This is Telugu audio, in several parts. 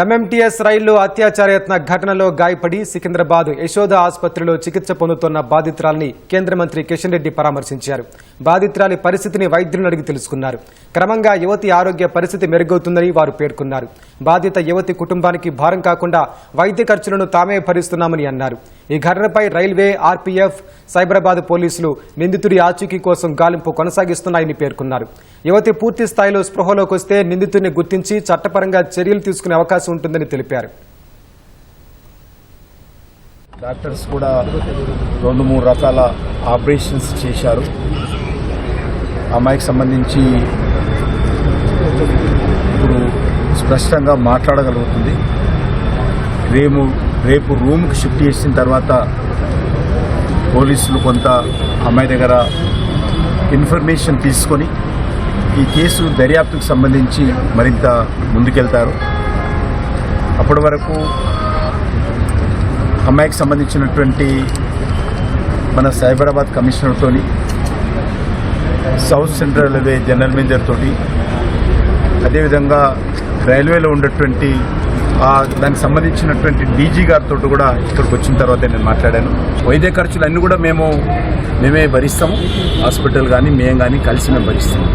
ఎంఎంటీఎస్ రైళ్ళు అత్యాచారయత్న ఘటనలో గాయపడి సికింద్రాబాద్ యశోద ఆసుపత్రిలో చికిత్స పొందుతున్న బాధితురాల్ని కేంద్ర మంత్రి కిషన్ రెడ్డి పరామర్శించారు. బాధితురాలి పరిస్థితిని వైద్యులను అడిగి తెలుసుకున్నారు. క్రమంగా యువతి ఆరోగ్య పరిస్థితి మెరుగవుతుందని వారు పేర్కొన్నారు. బాధిత యువతి కుటుంబానికి భారం కాకుండా వైద్య ఖర్చులను తామే భరిస్తున్నామని అన్నారు. ఈ ఘటనపై రైల్వే ఆర్పీఎఫ్ సైబరాబాద్ పోలీసులు నిందితుడి ఆచూకీ కోసం గాలింపు కొనసాగిస్తున్నాయని పేర్కొన్నారు. యువతి పూర్తి స్థాయిలో స్పృహలోకి వస్తే నిందితుడిని గుర్తించి చట్టపరంగా చర్యలు తీసుకునే అవకాశం ఉంటుందని తెలిపారు. డాక్టర్స్ కూడా రెండు మూడు రకాల ఆపరేషన్స్ చేశారు. అమ్మాయికి సంబంధించి ఇప్పుడు స్పష్టంగా మాట్లాడగలుగుతుంది. రేపు రేపు రూమ్కి షిఫ్ట్ చేసిన తర్వాత పోలీసులు కొంత అమ్మాయి దగ్గర ఇన్ఫర్మేషన్ తీసుకొని ఈ కేసు దర్యాప్తుకు సంబంధించి మరింత ముందుకెళ్తారు. అప్పటి వరకు అమ్మాయికి సంబంధించినటువంటి మన సైబరాబాద్ కమిషనర్తో సౌత్ సెంట్రల్ అదే జనరల్ మేనేజర్ తోటి అదేవిధంగా రైల్వేలో ఉన్నటువంటి దానికి సంబంధించినటువంటి డీజీ గారితో కూడా ఇక్కడికి వచ్చిన తర్వాత నేను మాట్లాడాను. వైద్య ఖర్చులు అన్నీ కూడా మేము మేమే భరిస్తాము. హాస్పిటల్ కానీ మేము కానీ కలిసి మేము భరిస్తాము.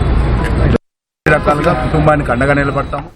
అన్ని రకాలుగా కుటుంబానికి అండగా నిలబడతాము.